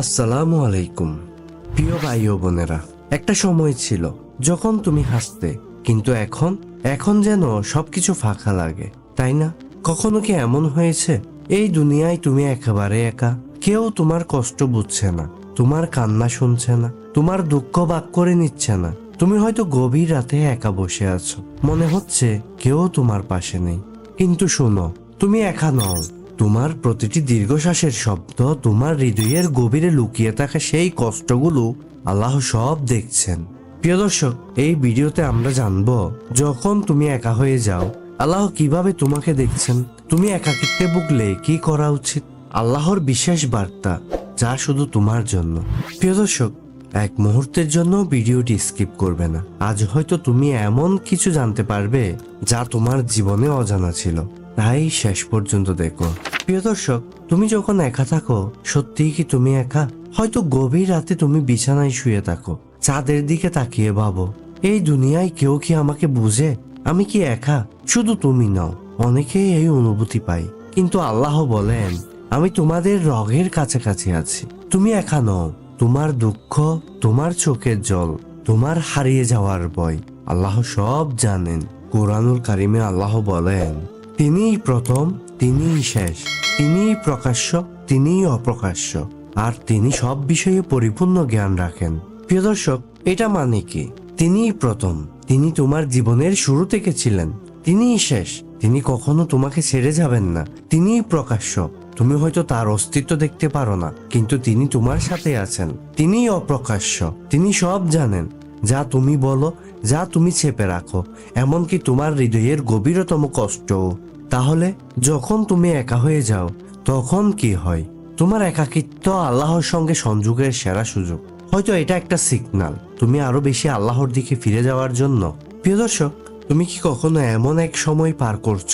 আসসালামু আলাইকুম। প্রিয় ভাই ও বোনেরা, একটা সময় ছিল যখন তুমি হাসতে, কিন্তু এখন এখন যেন সবকিছু ফাঁকা লাগে, তাই না? কখনো কি এমন হয়েছে? এই দুনিয়ায় তুমি একেবারে একা, কেউ তোমার কষ্ট বুঝছে না, তোমার কান্না শুনছে না, তোমার দুঃখ বাক করে নিচ্ছে না, তুমি হয়তো গভীর রাতে একা বসে আছো, মনে হচ্ছে কেউ তোমার পাশে নেই। কিন্তু শোনো, তুমি একা নও তোমার প্রতিটি দীর্ঘশ্বাসের শব্দ তোমার হৃদয়ের গভীরে লুকিয়ে থাকা সেই কষ্টগুলো আল্লাহ সব দেখছেন। প্রিয় দর্শক, এই ভিডিওতে আমরা জানব, যখন তুমি একা হয়ে যাও, আল্লাহ কীভাবে তোমাকে দেখছেন? তুমি একাকিত্বে ভুগলে কি করা উচিত? আল্লাহর বিশেষ বার্তা, যা শুধু তোমার জন্য। প্রিয় দর্শক, এক মুহূর্তের জন্য ভিডিওটি স্কিপ করবে না। আজ হয়তো তুমি এমন কিছু জানতে পারবে, যা তোমার জীবনে অজানা ছিল। তাই শেষ পর্যন্ত দেখো। প্রিয় দর্শক, তুমি যখন একা থাকো, সত্যিই কি তুমি একা? হয়তো গভীর রাতে তুমি বিছানায় শুয়ে থাকো, চাঁদের দিকে তাকিয়ে ভাবো, এই দুনিয়ায় কেউ কি আমাকে বুঝে? আমি কি একা? শুধু তুমি নাও, অনেকেই এই অনুভূতি পাই কিন্তু আল্লাহ বলেন, আমি তোমাদের রগের কাছাকাছি আছি। তুমি একা নও, তোমার দুঃখ, তোমার চোখের জল, তোমার হারিয়ে যাওয়ার ভয়। আল্লাহ সব জানেন। কোরআনুল কারিমে আল্লাহ বলেন তিনিই প্রথম, তিনিই শেষ, তিনিই প্রকাশ্য, তিনিই অপ্রকাশ্য। আর তিনি সব বিষয়ে পরিপূর্ণ জ্ঞান রাখেন। প্রিয় দর্শক, এটা মানে কি? তিনিই প্রথম, তিনি তোমার জীবনের শুরু থেকে ছিলেন। তিনিই শেষ, তিনি কখনো তোমাকে ছেড়ে যাবেন না। তিনিই প্রকাশ্য, তুমি হয়তো তার অস্তিত্ব দেখতে পারো না, কিন্তু তিনি তোমার সাথে আছেন। তিনিই অপ্রকাশ্য, তিনি সব জানেন। যা তুমি বলো, যা তুমি চেপে রাখো, এমনকি তোমার হৃদয়ের গভীরতম কষ্টও তাহলে যখন তুমি একা হয়ে যাও, তখন কি হয়? তোমার একাকিত্ব আল্লাহর সঙ্গে সংযোগের সেরা সুযোগ। হয়তো এটা একটা সিগনাল তুমি আরও বেশি আল্লাহর দিকে ফিরে যাওয়ার জন্য। প্রিয় দর্শক, তুমি কি কখনো এমন এক সময় পার করছ?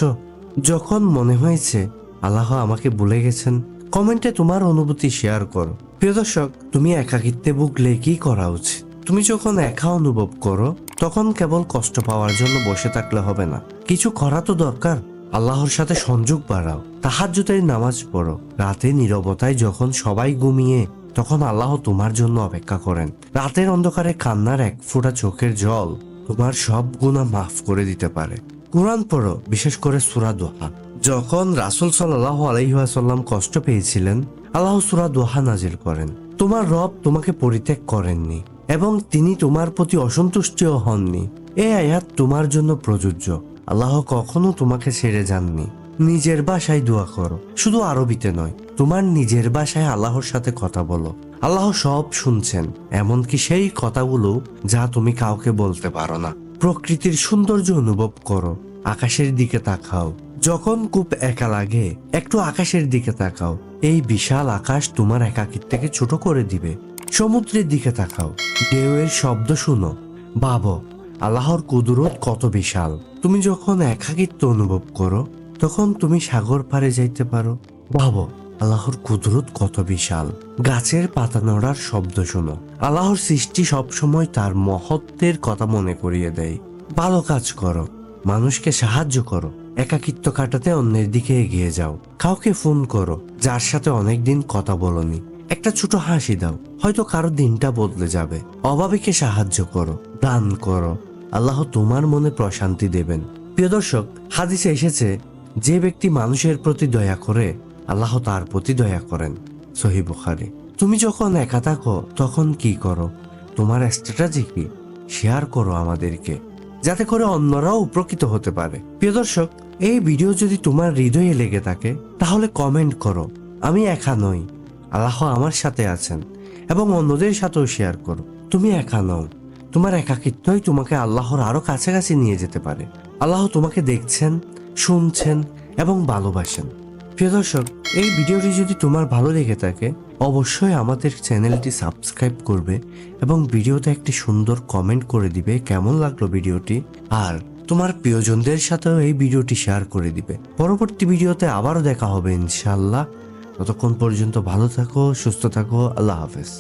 যখন মনে হয়েছে, আল্লাহ আমাকে ভুলে গেছেন, কমেন্টে তোমার অনুভূতি শেয়ার করো। প্রিয় দর্শক, তুমি একাকিত্বে ভুগলে কি করা উচিত? তুমি যখন একা অনুভব করো, তখন কেবল কষ্ট পাওয়ার জন্য বসে থাকলে হবে না। কিছু করা তো দরকার। আল্লাহর সাথে সংযোগ বাড়াও, তাহাজ্জুদের নামাজ পড়ো। রাতে নীরবতায় যখন সবাই ঘুমিয়ে, তখন আল্লাহ তোমার জন্য অপেক্ষা করেন। রাতের অন্ধকারে কান্নার এক ফোঁটা চোখের জল তোমার সব গুণা মাফ করে দিতে পারে। কোরআন পড়ো, বিশেষ করে সুরা দোহা। যখন রাসুল সাল্লাহ আলহিহাসাল্লাম কষ্ট পেয়েছিলেন, আল্লাহ সুরা দোহা নাজিল করেন। তোমার রব তোমাকে পরিত্যাগ করেননি। এবং তিনি তোমার প্রতি অসন্তুষ্টিও হননি। এই আয়াত তোমার জন্য প্রযোজ্য। আল্লাহ কখনো তোমাকে ছেড়ে যাননি। নিজের বাসায় দোয়া করো। শুধু আরবিতে নয়, তোমার নিজের বাসায় আল্লাহর সাথে কথা বলো। আল্লাহ সব শুনছেন, এমনকি সেই কথাগুলো যা তুমি কাউকে বলতে পারো না। প্রকৃতির সৌন্দর্য অনুভব করো, আকাশের দিকে তাকাও। যখন খুব একা লাগে, একটু আকাশের দিকে তাকাও। এই বিশাল আকাশ তোমার একাকিত্বকে ছোট করে দিবে। সমুদ্রের দিকে তাকাও। ঢেউয়ের শব্দ শুনো। ভাবো, আল্লাহর কুদরত কত বিশাল। তুমি যখন একাকিত্ব অনুভব করো, তখন তুমি সাগর পাড়ে যাইতে পারো। ভাবো, আল্লাহর কুদরত কত বিশাল। গাছের পাতা নড়ার শব্দ শোনো। আল্লাহর সৃষ্টি সবসময় তার মহত্বের কথা মনে করিয়ে দেয়। ভালো কাজ করো। মানুষকে সাহায্য করো। একাকিত্ব কাটাতে অন্যের দিকে এগিয়ে যাও। কাউকে ফোন করো, যার সাথে অনেকদিন কথা বলনি। একটা ছোট হাসি দাও। হয়তো কারও দিনটা বদলে যাবে। অভাবীকে সাহায্য করো, দান করো। আল্লাহ তোমার মনে প্রশান্তি দেবেন। প্রিয় দর্শক, হাদিসে এসেছে, যে ব্যক্তি মানুষের প্রতি দয়া করে, আল্লাহ তার প্রতি দয়া করেন। সহি বুখারি। তুমি যখন একা থাকো, তখন কি করো? তোমার স্ট্র্যাটেজি কি? শেয়ার করো আমাদেরকে, যাতে করে অন্যরাও উপকৃত হতে পারে। প্রিয় দর্শক, এই ভিডিও যদি তোমার হৃদয়ে লেগে থাকে, তাহলে কমেন্ট করো। আমি একা নই। আল্লাহ আমার সাথে আছেন এবং অন্যদের সাথেও শেয়ার করো তুমি একা নও। তোমার একাকিত্বই তোমাকে আল্লাহর আরও কাছাকাছি নিয়ে যেতে পারে। আল্লাহ তোমাকে দেখছেন, শুনছেন এবং ভালোবাসেন। প্রিয় দর্শক, এই ভিডিওটি যদি তোমার ভালো লেগে থাকে, অবশ্যই আমাদের চ্যানেলটি সাবস্ক্রাইব করবে এবং ভিডিওতে একটি সুন্দর কমেন্ট করে দিবে কেমন লাগল ভিডিওটি। আর তোমার প্রিয়জনদের সাথেও এই ভিডিওটি শেয়ার করে দিবে। পরবর্তী ভিডিওতে আবারও দেখা হবে ইনশাল্লাহ ততক্ষণ পর্যন্ত ভালো থাকো সুস্থ থাকো আল্লাহ হাফেজ।